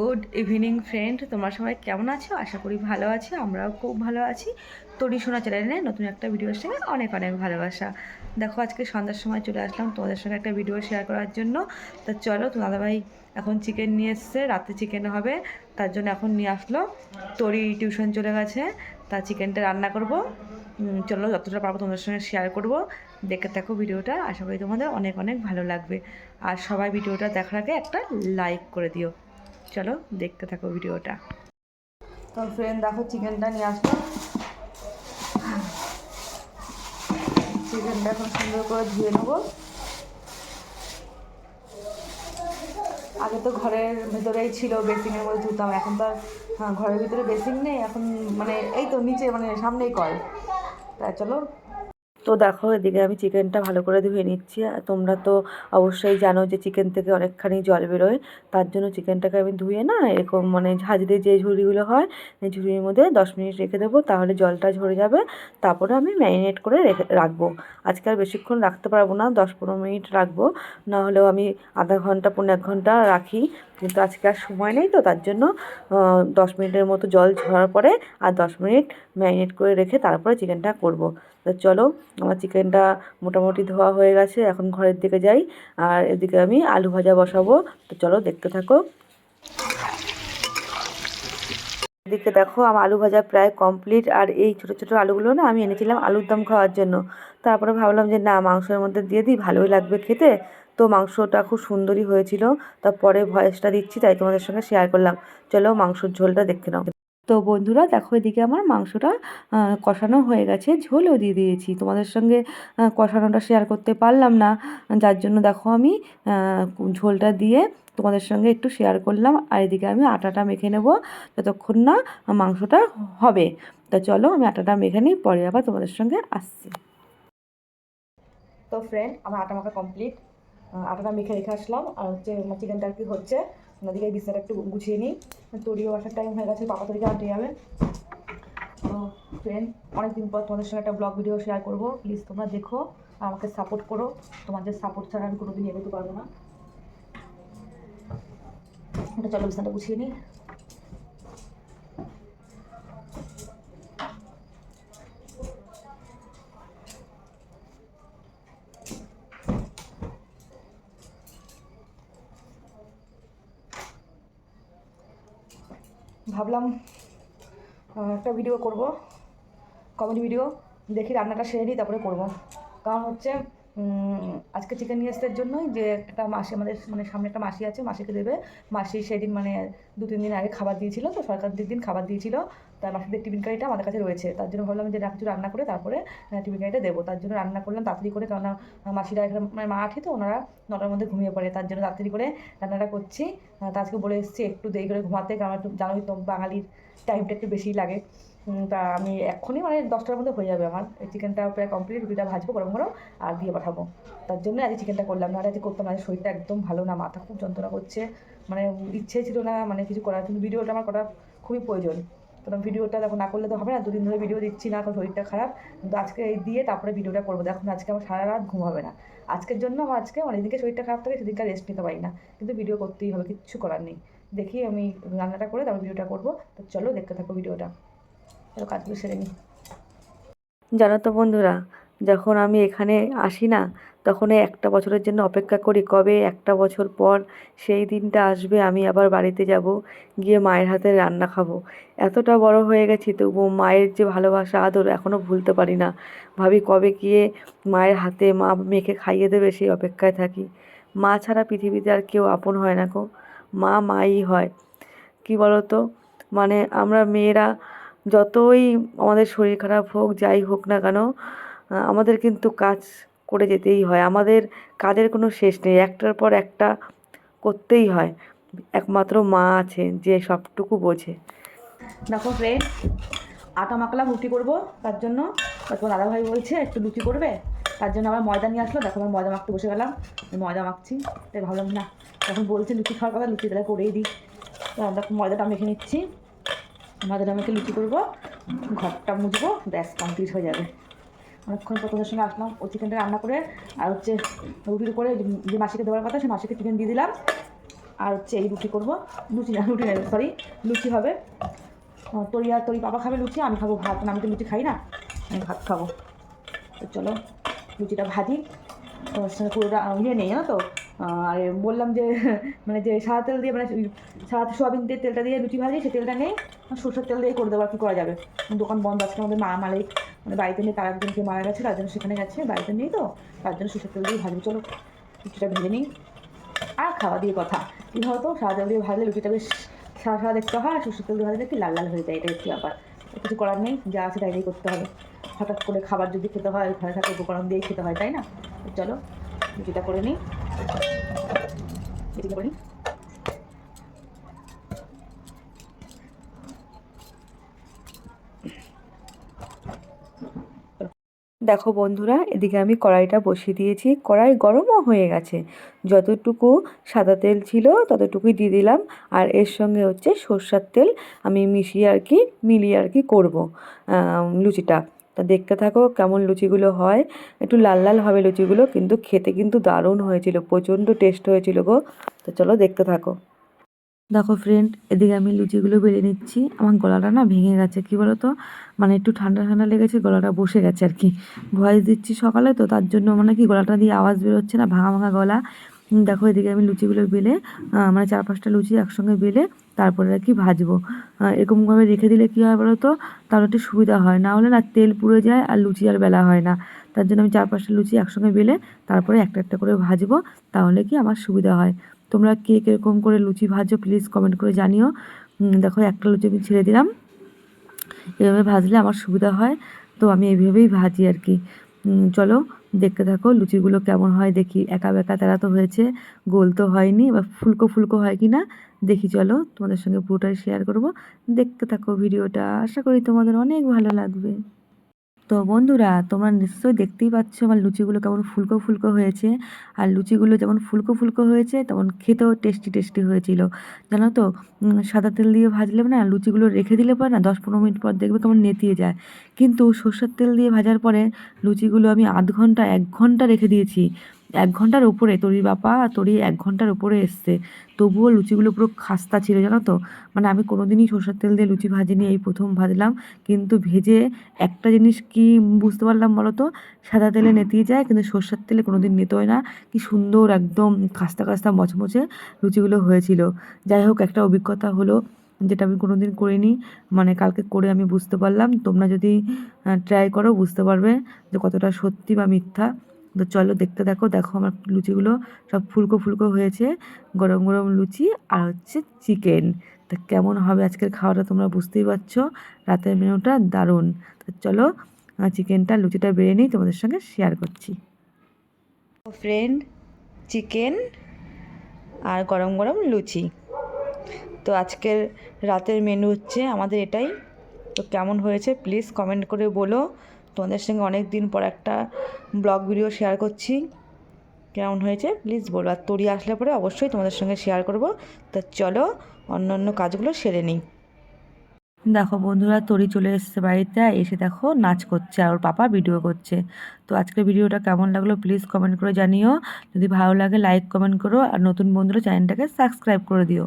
Good evening friend তোমরা সবাই কেমন আছো? আশা করি ভালো আছো, আমরাও খুব ভালো আছি। তরি শোনা চ্যানেলে নতুন একটা ভিডিওর সঙ্গে অনেক অনেক ভালোবাসা। দেখো, আজকে সন্ধ্যার সময় চলে আসলাম তোমাদের সঙ্গে একটা ভিডিও শেয়ার করার জন্য। তা চলো তো দাদাভাই এখন চিকেন নিয়ে এসছে, রাতে চিকেন হবে, তার জন্য এখন নিয়ে আসলো। তরি টিউশন চলে গেছে, তা চিকেনটা রান্না করব। চলো, যতটা পারব তোমাদের সঙ্গে শেয়ার করব। দেখে থাকো ভিডিওটা আশা করি তোমাদের অনেক অনেক ভালো লাগবে। আর সবাই ভিডিওটা দেখার আগে একটা লাইক করে দিও। চলো দেখতে থাকো ভিডিওটা। তো ফ্রেন্ড দেখো চিকেনটা নিয়ে আসলো। চিকেনটা এখন সুন্দর করে ধুয়ে নেব। আগে তো ঘরের ভেতরেই ছিল বেসিংয়ের মধ্যে ধুতাম এখন তো আর হ্যাঁ, ঘরের ভিতরে বেসিং নেই এখন মানে এই তো নিচে মানে সামনেই কল। তা চলো তো দেখো, এদিকে আমি চিকেনটা ভালো করে ধুয়ে নিচ্ছি। আর তোমরা তো অবশ্যই জানো যে চিকেন থেকে অনেকখানি জল বেরোয়। তার জন্য চিকেনটাকে আমি ধুয়ে না এরকম মানে দিয়ে যে ঝুড়িগুলো হয়, এই ঝুড়ির মধ্যে দশ মিনিট রেখে দেবো, তাহলে জলটা ঝরে যাবে। তারপরে আমি ম্যারিনেট করে রেখে, রাখব। আজকে আর বেশিক্ষণ রাখতে পারব না, দশ পনেরো মিনিট রাখব। না হলেও আমি আধা ঘণ্টা পনেরো এক ঘণ্টা রাখি। কিন্তু আজকে আর সময় নেই তো, তার জন্য দশ মিনিটের মতো জল ঝরার পরে আর দশ মিনিট ম্যারিনেট করে রেখে তারপরে চিকেনটা করব। তো চলো আমার চিকেনটা মোটামুটি ধোয়া হয়ে গেছে, এখন ঘরের দিকে যাই। আর এদিকে আমি আলু ভাজা বসাবো। তো চলো দেখতে থাকো। এদিকে দেখো, আমার আলু ভাজা প্রায় কমপ্লিট। আর এই ছোটো ছোটো আলুগুলো না আমি এনেছিলাম আলুর দম খাওয়ার জন্য। তারপরে ভাবলাম যে না, মাংসের মধ্যে দিয়ে দিই, ভালোই লাগবে খেতে। তো মাংসটা খুব সুন্দরই হয়েছিল। তারপরে ভয়েসটা দিচ্ছি, তাই তোমাদের সঙ্গে শেয়ার করলাম। চলো মাংসর ঝোলটা দেখতে নাও। তো বন্ধুরা দেখো এদিকে আমার মাংসটা কষানো হয়ে গেছে। ঝোলও দিয়ে দিয়েছি। তোমাদের সঙ্গে কষানোটা শেয়ার করতে পারলাম না। যার জন্য দেখো আমি ঝোলটা দিয়ে তোমাদের সঙ্গে একটু শেয়ার করলাম। আর এদিকে আমি আটাটা মেখে নেব যতক্ষণ না মাংসটা হবে। তা চলো আমি আটাটা মেখে নিই, পরে আবার তোমাদের সঙ্গে আসছি। তো ফ্রেন্ড আমার আটা মাখা কমপ্লিট আটাটা মেখে রেখে আসলাম। আর হচ্ছে চিকেনটা কি হচ্ছে। ওদিকে বিছানাটা একটু গুছিয়ে নিই। তরিও আসার টাইম হয়ে গেছে, পাপা তরিকে আনতে যাবে। তো ফ্রেন্ড অনেকদিন পর তোমাদের সঙ্গে একটা ব্লগ ভিডিও শেয়ার করব। প্লিজ তোমরা দেখো, আমাকে সাপোর্ট করো। তোমাদের সাপোর্ট ছাড়া আমি কোনোদিন এগোতে পারব না। এটা চলো বিছানাটা গুছিয়ে নিই। ভাবলাম একটা ভিডিও করব কমেডি ভিডিও দেখি রান্নাটা সেরে নিই, তারপরে করব। কারণ হচ্ছে আজকে চিকেন নিয়ে আসতে জন্যই যে একটা মাসি আমাদের মানে সামনে একটা মাসি আছে, মাসিকে দেবে। মাসি সেদিন মানে দু তিন দিন আগে খাবার দিয়েছিল, তো সরকার দিন খাবার দিয়েছিল। মাসিদের টিফিন কারিটা আমাদের কাছে রয়েছে। তার জন্য ভাবলাম যে কিছু রান্না করে তারপরে টিফিন কারিটা দেবো। তার জন্য রান্না করলাম তাড়াতাড়ি করে আহ, মাসিরা এখানে মানে মা আঠি তো ওনারা নটার মধ্যে ঘুমিয়ে পড়ে। তার জন্য তাড়াতাড়ি করে রান্নাটা করছি। তা আজকে বলে এসেছি একটু দেরি করে ঘুমাতে কারণ একটু জানোই তো বাঙালির টাইমটা একটু বেশিই লাগে। তা আমি এক্ষুনি মানে দশটার মধ্যে হয়ে যাবে আমার। এই চিকেনটা প্রায় কমপ্লিট রুটিটা ভাজবো গরম গরম আর দিয়ে পাঠাবো। তার জন্য আজকে চিকেনটা করলাম। না আজকে করতাম না শরীরটা একদম ভালো না মাথা খুব যন্ত্রণা করছে। মানে ইচ্ছে ছিল না মানে কিছু করার কিন্তু ভিডিওটা আমার করা খুবই প্রয়োজন। কারণ ভিডিওটা দেখো, না করলে তো হবে না, দুদিন ধরে ভিডিও দিচ্ছি না, এখন শরীরটা খারাপ। কিন্তু আজকে এই দিয়ে তারপরে ভিডিওটা করব। দেখুন আজকে আমার সারা রাত ঘুম হবে না। আজকের জন্য আমার আজকে অনেকদিনকে শরীরটা খারাপ থাকে, সেদিনকে রেস্ট নিতে পারি না। কিন্তু ভিডিও করতেই হবে, কিচ্ছু করার নেই। দেখি আমি রান্নাটা করে তারপর ভিডিওটা করব। তো চলো, দেখতে থাকো ভিডিওটা। চলো, কাজগুলো সেরে নিই জানো তো বন্ধুরা, যখন আমি এখানে আসি না তখন একটা বছরের জন্য অপেক্ষা করি, কবে একটা বছর পর সেই দিনটা আসবে আমি আবার বাড়িতে যাব, গিয়ে মায়ের হাতে রান্না খাব। এতটা বড় হয়ে গেছি, তবু মায়ের যে ভালোবাসা, আদর এখনও ভুলতে পারি না। ভাবি কবে গিয়ে মায়ের হাতে মা মেখে খাইয়ে দেবে সেই অপেক্ষায় থাকি। মা ছাড়া পৃথিবীতে আর কেউ আপন হয় না গো। মা মাই হয়। কি বলো তো মানে আমরা মেয়েরা যতই আমাদের শরীর খারাপ হোক, যাই হোক না কেন আমাদের কিন্তু কাজ করে যেতেই হয়। আমাদের কাজের কোনো শেষ নেই। একটার পর একটা করতেই হয়। একমাত্র মা আছে যে সবটুকু বোঝে। দেখো ফ্রেন্ড আটা মাখলাম রুটি করব, তার জন্য তারপর দাদাভাই বলছে, একটু লুচি করবে? তার জন্য আবার ময়দা নিয়ে আসলো। দেখো আমি ময়দা মাখতে বসে গেলাম। ময়দা মাখছি, তাই ভাবলাম, না। যখন বলছে, লুচি খাওয়ার কথা, লুচি তাহলে করেই দিই। আমরা ময়দাটা মেখে নিচ্ছি। ময়দাটা মেখে লুচি করব, ঘরটা মুছবো, ব্যাস কমপ্লিট হয়ে যাবে। অনেকক্ষণ পর তোদের সঙ্গে আসলাম। ও চিকেনটা রান্না করে, আর হচ্ছে রুটির করে যে- মাসিকে দেওয়ার কথা সে মাসিকে চিকেন দিয়ে দিলাম। আর হচ্ছে এই রুটি করব। লুচি না, রুটি না সরি লুচি হবে। তরি আর তরি বাবা খাবে লুচি, আমি খাব ভাত। আমি তো লুচি খাই না, আমি ভাত খাব। তো চলো, লুচিটা ভাজি। তোমার সঙ্গে পুরোটা ইয়ে নেই, জানো তো? আর বললাম যে মানে যে সাদা তেল দিয়ে মানে সাদা সোয়াবিন দিয়ে তেলটা দিয়ে লুচি ভাজি সেই তেলটা নেই সরষের তেল দিয়ে করে দেবো আর কি করা যাবে। দোকান বন্ধ আজকে আমাদের মা মালিক মানে বাড়িতে নেই, তার একজনকে মারা গেছে, তার জন্য সেখানে গেছে, বাড়িতে নেই তো, তার জন্য সরষের তেল দিয়ে ভাজবো চলো লুচিটা ভেজে নিই। আর খাওয়া দিয়ে কথা। কী হতো সাদা তেল দিয়ে ভাজলে লুচিটা বেশ সাদা সাদা দেখতে হয়, আর সরষের তেল দিয়ে ভাজলে একটু লাল লাল হয়ে যায় এটা হচ্ছে ব্যাপার। কিছু করার নেই, যা আছে তাই করতে হবে। হঠাৎ করে খাবার যদি খেতে হয়, ঘরে থাকা উপকরণ দিয়েই খেতে হয়, তাই না? চলো লুচিটা করে নিই। দেখো বন্ধুরা, এদিকে আমি কড়াইটা বসিয়ে দিয়েছি। কড়াই গরমও হয়ে গেছে। যতটুকু সাদা তেল ছিল, ততটুকুই দিয়ে দিলাম। আর এর সঙ্গে হচ্ছে সর্ষার তেল আমি মিশিয়ে আর কি, মিলিয়ে আর কি করব লুচিটা। তা দেখতে থাকো কেমন লুচিগুলো হয়। একটু লাল লাল হবে লুচিগুলো, কিন্তু খেতে কিন্তু দারুণ হয়েছিল, প্রচণ্ড টেস্ট হয়েছিল গো। তো চলো দেখতে থাকো। দেখো ফ্রেন্ড এদিকে আমি লুচিগুলো বেলে নিচ্ছি। আমার গলাটা না ভেঙে গেছে, কি বলো তো মানে একটু ঠান্ডা ঠান্ডা লেগেছে, গলাটা বসে গেছে আর কি। ভয়েস দিচ্ছি সকালে, তো তার জন্য মানে কি গলাটা দিয়ে আওয়াজ বেরোচ্ছে না, ভাঙা ভাঙা গলা। দেখো এদিকে আমি লুচিগুলো বেলে মানে চার পাঁচটা লুচি একসঙ্গে বেলে তারপরে আর কি ভাজবো। এরকমভাবে রেখে দিলে কী হয় বলো তো তাহলে একটু সুবিধা হয়। না হলে না তেল পুড়ে যায় আর লুচি আর বেলা হয় না। তার জন্য আমি চার পাঁচটা লুচি একসঙ্গে বেলে তারপরে একটা একটা করে ভাজবো, তাহলে কি আমার সুবিধা হয়। তোমরা কে কীরকম করে লুচি ভাজো প্লিজ কমেন্ট করে জানিও। দেখো একটা লুচি আমি ছেড়ে দিলাম। এভাবে ভাজলে আমার সুবিধা হয়। তো আমি এইভাবেই ভাজি আর কি। চলো দেখতে থাকো লুচিগুলো কেমন হয় দেখি। একা বেকা তারা তো হয়েছে, গোল তো হয়নি, এবার ফুলকো ফুলকো হয় কি না দেখি চলো, তোমাদের সঙ্গে পুরোটাই শেয়ার করব। দেখতে থাকো ভিডিওটা, আশা করি তোমাদের অনেক ভালো লাগবে। তো বন্ধুরা, তোমরা নিশ্চয়ই দেখতেই পাচ্ছ আমার লুচিগুলো কেমন ফুলকো ফুলকো হয়েছে। আর লুচিগুলো যেমন ফুলকো ফুলকো হয়েছে, তেমন খেতেও টেস্টি টেস্টি হয়েছিল। জানো তো সাদা তেল দিয়ে ভাজলে না, লুচিগুলো রেখে দিলে পরে না, দশ পনেরো মিনিট পর দেখবে কেমন নেতিয়ে যায়। কিন্তু সর্ষের তেল দিয়ে ভাজার পরে লুচিগুলো আমি আধ ঘণ্টা, এক ঘণ্টা রেখে দিয়েছি। এক ঘণ্টার উপরে তরি বাপা তরি এক ঘণ্টার উপরে এসছে। তবুও লুচিগুলো পুরো খাস্তা ছিল, জানো তো? মানে আমি কোনোদিনই সর্ষের তেল দিয়ে লুচি ভাজিনি, এই প্রথম ভাজলাম। কিন্তু ভেজে একটা জিনিস কি বুঝতে পারলাম বলো তো? সাদা তেলে নেতিয়ে যায়, কিন্তু সর্ষের তেলে কোনো দিন নিতে হয় না। কি সুন্দর একদম খাস্তা খাস্তা মচমচে লুচিগুলো হয়েছিল। যাই হোক, একটা অভিজ্ঞতা হলো যেটা আমি কোনো দিন করিনি। মানে কালকে করে আমি বুঝতে পারলাম। তোমরা যদি ট্রাই করো, বুঝতে পারবে যে কতটা সত্যি বা মিথ্যা। তো চলো দেখতে দেখো দেখো আমার লুচিগুলো সব ফুলকো ফুলকো হয়েছে, গরম গরম লুচি আর হচ্ছে চিকেন। তা কেমন হবে আজকের খাওয়াটা তোমরা বুঝতেই পারছ? রাতের মেনুটা দারুণ। তো চলো চিকেনটা, লুচিটা বেড়ে নিই, তোমাদের সঙ্গে শেয়ার করছি। ফ্রেন্ড চিকেন আর গরম গরম লুচি। তো আজকের রাতের মেনু হচ্ছে আমাদের এটাই। তো কেমন হয়েছে প্লিজ কমেন্ট করে বলো। তোমাদের সঙ্গে অনেক দিন পর একটা ব্লগ ভিডিও শেয়ার করছি। কেমন হয়েছে? প্লিজ বলো। আর তরি আসলে পরে অবশ্যই তোমাদের সঙ্গে শেয়ার করব। তো চলো, অন্য অন্য কাজগুলো সেরে নিই। দেখো বন্ধুরা তরি চলে এসেছে বাড়িতে এসে দেখো নাচ করছে, আর ওর পাপা ভিডিও করছে। তো আজকের ভিডিওটা কেমন লাগল প্লিজ কমেন্ট করে জানিও। যদি ভালো লাগে লাইক কমেন্ট করো, আর নতুন বন্ধুরা চ্যানেলটাকে সাবস্ক্রাইব করে দিও।